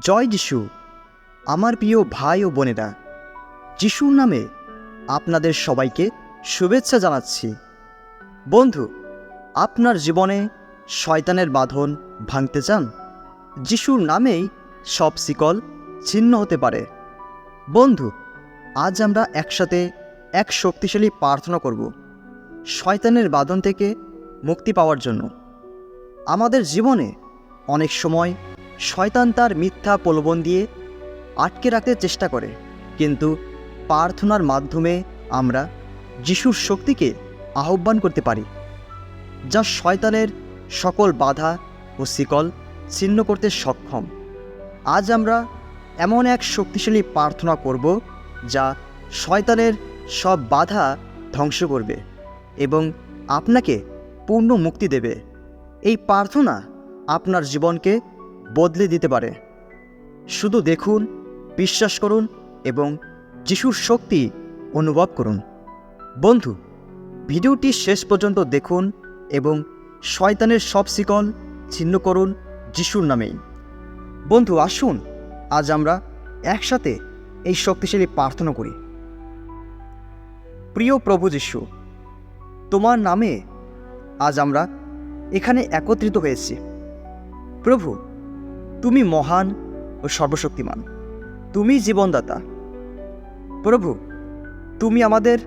জয় যিশু, আমার প্রিয় ভাই ও বোনেরা, যিশুর নামে আপনাদের সবাইকে শুভেচ্ছা জানাচ্ছি। বন্ধু, আপনার জীবনে শয়তানের বাঁধন ভাঙতে চান? যিশুর নামেই সব শিকল ছিন্ন হতে পারে। বন্ধু, আজ আমরা একসাথে এক শক্তিশালী প্রার্থনা করব, শয়তানের বাঁধন থেকে মুক্তি পাওয়ার জন্য। আমাদের জীবনে অনেক সময় শয়তান তার মিথ্যা প্রলোভন দিয়ে আটকে রাখতে চেষ্টা করে। কিন্তু প্রার্থনার মাধ্যমে আমরা যিশুর শক্তিকে আহ্বান করতে পারি, যা শয়তানের সকল বাধা ও শিকল ছিন্ন করতে সক্ষম। আজ আমরা এমন এক শক্তিশালী প্রার্থনা করব, যা শয়তানের সব বাধা ধ্বংস করবে এবং আপনাকে পূর্ণ মুক্তি দেবে। এই প্রার্থনা আপনার জীবনকে বদলে দিতে পারে। শুধু দেখুন, বিশ্বাস করুন এবং যিশুর শক্তি অনুভব করুন। বন্ধু, ভিডিওটি শেষ পর্যন্ত দেখুন এবং শয়তানের সব শিকল ছিন্ন করুন যিশুর নামেই। বন্ধু, আসুন, আজ আমরা একসাথে এই শক্তিশালী প্রার্থনা করি। প্রিয় প্রভু যিশু, তোমার নামে আজ আমরা এখানে একত্রিত হয়েছি। প্রভু তুমি মহান ও সর্বশক্তিমান। তুমি জীবনদাতা। প্রভু, তুমি আমাদের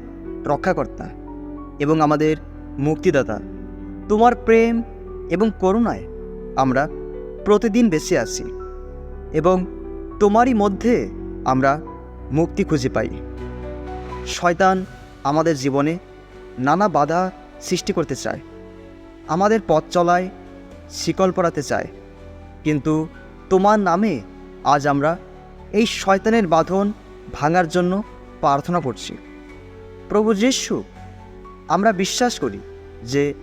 রক্ষাকর্তা এবং আমাদের মুক্তিদাতা। তোমার প্রেম এবং করুণায় আমরা প্রতিদিন বেঁচে আছি এবং তোমারই মধ্যে আমরা মুক্তি খুঁজে পাই। শয়তান আমাদের জীবনে নানা বাধা সৃষ্টি করতে চায়, আমাদের পথ চলায় শিকল পড়াতে চায়। কিন্তু তোমার নামে আজ আমরা এই শয়তানের বাঁধন ভাঙার জন্য প্রার্থনা করছি। প্রভু যিশু, আমরা বিশ্বাস করি যে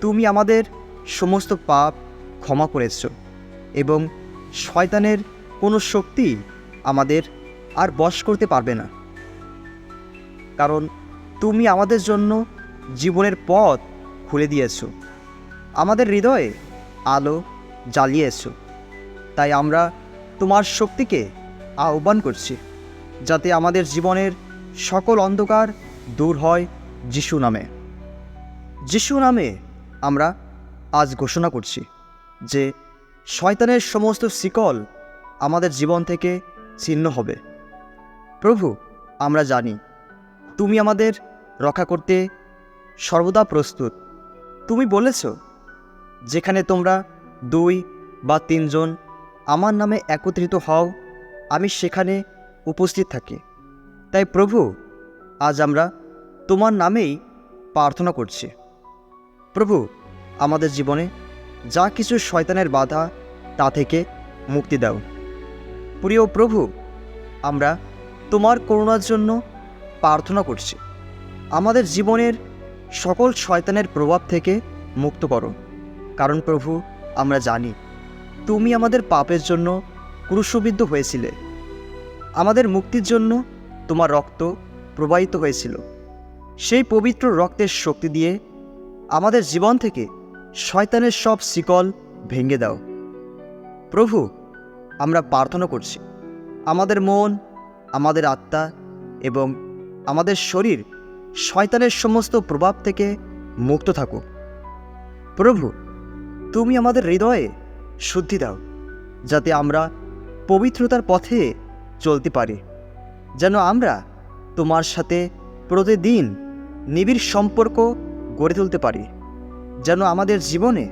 তুমি আমাদের সমস্ত পাপ ক্ষমা করেছ এবং শয়তানের কোনো শক্তি আমাদের আর বশ করতে পারবে না। কারণ তুমি আমাদের জন্য জীবনের পথ খুলে দিয়েছ। আমাদের হৃদয়ে আলো জ্বালিয়েছ। তাই আমরা তোমার শক্তিকে আহ্বান করছি, যাতে আমাদের জীবনের সকল অন্ধকার দূর হয় যিশু নামে। যিশু নামে আমরা আজ ঘোষণা করছি যে শয়তানের সমস্ত শিকল আমাদের জীবন থেকে ছিন্ন হবে। প্রভু, আমরা জানি, তুমি আমাদের রক্ষা করতে সর্বদা প্রস্তুত। তুমি বলেছ, যেখানে তোমরা দুই বা তিনজন আমার নামে একত্রিত হও, আমি সেখানে উপস্থিত থাকি। তাই প্রভু, আজ আমরা তোমার নামেই প্রার্থনা করছি। প্রভু, আমাদের জীবনে যা কিছু শয়তানের বাধা, তা থেকে মুক্তি দাও। প্রিয় প্রভু, আমরা তোমার করুণার জন্য প্রার্থনা করছি। আমাদের জীবনের সকল শয়তানের প্রভাব থেকে মুক্ত করো। কারণ প্রভু, আমরা জানি তুমি আমাদের পাপের জন্য ক্রুশবিদ্ধ হয়েছিলে। আমাদের মুক্তির জন্য তোমার রক্ত প্রবাহিত হয়েছিল। সেই পবিত্র রক্তের শক্তি দিয়ে আমাদের জীবন থেকে শয়তানের সব শিকল ভেঙে দাও। প্রভু, আমরা প্রার্থনা করছি, আমাদের মন, আমাদের আত্মা এবং আমাদের শরীর শয়তানের সমস্ত প্রভাব থেকে মুক্ত থাকুক। প্রভু, তুমি আমাদের হৃদয়ে শুদ্ধি দাও, যাতে আমরা পবিত্রতার পথে চলতে পারি। যেন আমরা তোমার সাথে প্রতিদিন নিবিড় সম্পর্ক গড়ে তুলতে পারি, যেন আমাদের জীবনে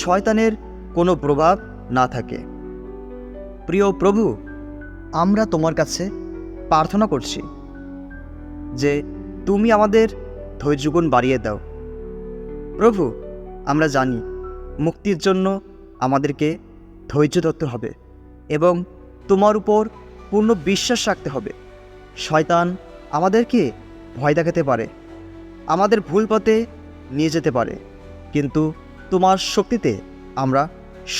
শয়তানের কোনো প্রভাব না থাকে। প্রিয় প্রভু, আমরা তোমার কাছে প্রার্থনা করছি যে তুমি আমাদের ধৈর্যগুণ বাড়িয়ে দাও। প্রভু, আমরা জানি মুক্তির জন্য আমাদেরকে ধৈর্য ধরতে হবে এবং তোমার উপর পূর্ণ বিশ্বাস রাখতে হবে। শয়তান আমাদেরকে ভয় দেখাতে পারে, আমাদের ভুল পথে নিয়ে যেতে পারে, কিন্তু তোমার শক্তিতে আমরা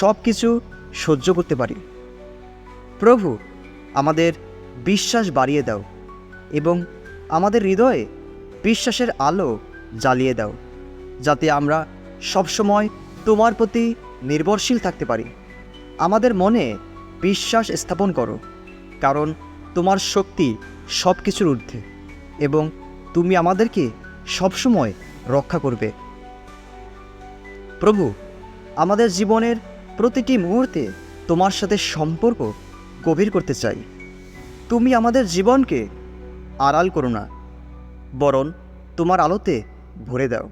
সব কিছু সহ্য করতে পারি। প্রভু, আমাদের বিশ্বাস বাড়িয়ে দাও এবং আমাদের হৃদয়ে বিশ্বাসের আলো জ্বালিয়ে দাও, যাতে আমরা সবসময় তোমার প্রতি নির্ভরশীল থাকতে পারি। আমাদের মনে বিশ্বাস স্থাপন করো, কারণ তোমার শক্তি সব কিছুর ঊর্ধ্বে এবং তুমি আমাদেরকে সবসময় রক্ষা করবে। প্রভু, আমাদের জীবনের প্রতিটি মুহূর্তে তোমার সাথে সম্পর্ক গভীর করতে চাই। তুমি আমাদের জীবনকে আড়াল করো না, বরং তোমার আলোতে ভরে দাও।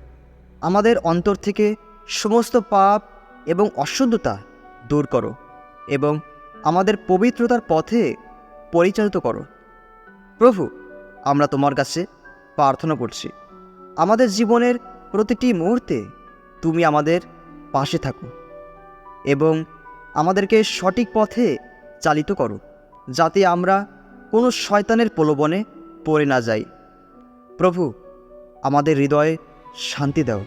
আমাদের অন্তর থেকে সমস্ত পাপ এবং অশুদ্ধতা দূর করো এবং আমাদের পবিত্রতার পথে পরিচালিত করো। প্রভু, আমরা তোমার কাছে প্রার্থনা করছি। আমাদের জীবনের প্রতিটি মুহূর্তে তুমি আমাদের পাশে থাকো এবং আমাদেরকে সঠিক পথে চালিত করো, যাতে আমরা কোনো শয়তানের প্রলোভনে পড়ে না যাই। প্রভু, আমাদের হৃদয়ে শান্তি দাও,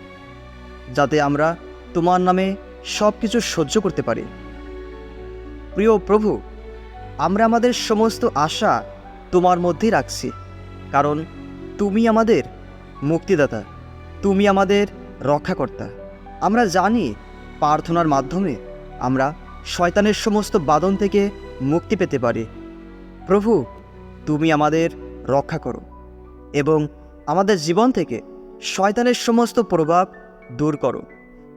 যাতে আমরা তোমার নামে সব কিছু সহ্য করতে পারি। প্রিয় প্রভু, আমরা আমাদের সমস্ত আশা তোমার মধ্যেই রাখছি, কারণ তুমি আমাদের মুক্তিদাতা, তুমি আমাদের রক্ষাকর্তা। আমরা জানি প্রার্থনার মাধ্যমে আমরা শয়তানের সমস্ত বাদন থেকে মুক্তি পেতে পারি। প্রভু, তুমি আমাদের রক্ষা করো এবং আমাদের জীবন থেকে শয়তানের সমস্ত প্রভাব দূর করো।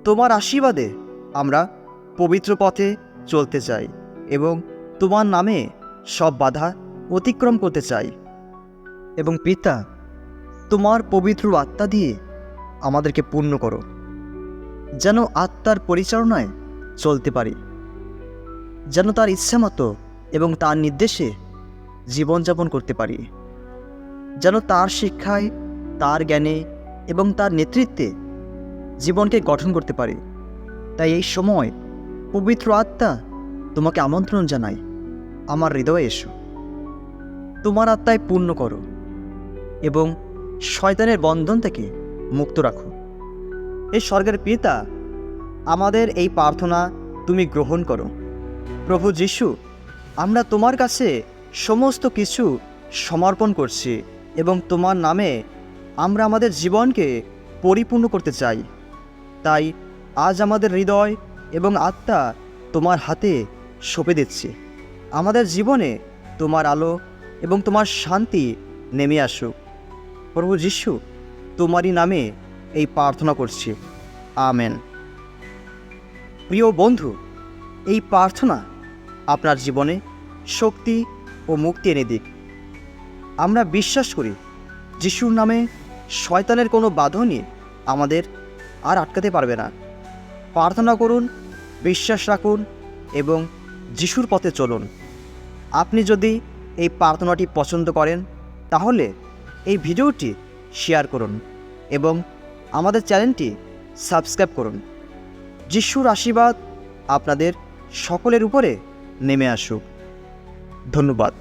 তোমার আশীর্বাদে আমরা পবিত্র পথে চলতে চাই এবং তোমার নামে সব বাধা অতিক্রম করতে চাই। এবং পিতা, তোমার পবিত্র আত্মা দিয়ে আমাদেরকে পূর্ণ করো, যেন আত্মার পরিচালনায় চলতে পারি। যেন তার ইচ্ছামতো এবং তার নির্দেশে জীবনযাপন করতে পারি। যেন তার শিক্ষায়, তার জ্ঞানে এবং তার নেতৃত্বে জীবনকে গঠন করতে পারি। তাই এই সময় পবিত্র আত্মা তোমাকে আমন্ত্রণ জানাই। আমার হৃদয়ে এসো। তোমার আত্মায় পূর্ণ করো এবং শয়তানের বন্ধন থেকে মুক্ত রাখো। এই স্বর্গের পিতা, আমাদের এই প্রার্থনা তুমি গ্রহণ করো। প্রভু যিশু, আমরা তোমার কাছে সমস্ত কিছু সমর্পণ করছি এবং তোমার নামে আমরা আমাদের জীবনকে পরিপূর্ণ করতে চাই। তাই আজ আমাদের হৃদয় এবং আত্মা তোমার হাতে সঁপে দিচ্ছি। আমাদের জীবনে তোমার আলো এবং তোমার শান্তি নেমে আসুক। প্রভু যিশু তোমারই নামে এই প্রার্থনা করছি। আমেন। প্রিয় বন্ধু, এই প্রার্থনা আপনার জীবনে শক্তি ও মুক্তি এনে দিক। আমরা বিশ্বাস করি যিশুর নামে শয়তানের কোনো বাঁধনই আমাদের আর আটকাতে পারবে না। প্রার্থনা করুন, বিশ্বাস রাখুন এবং যিশুর পথে চলুন। আপনি যদি এই প্রার্থনাটি পছন্দ করেন, তাহলে এই ভিডিওটি শেয়ার করুন এবং আমাদের চ্যানেলটি সাবস্ক্রাইব করুন। যিশুর আশীর্বাদ আপনাদের সকলের উপরে নেমে আসুক। ধন্যবাদ।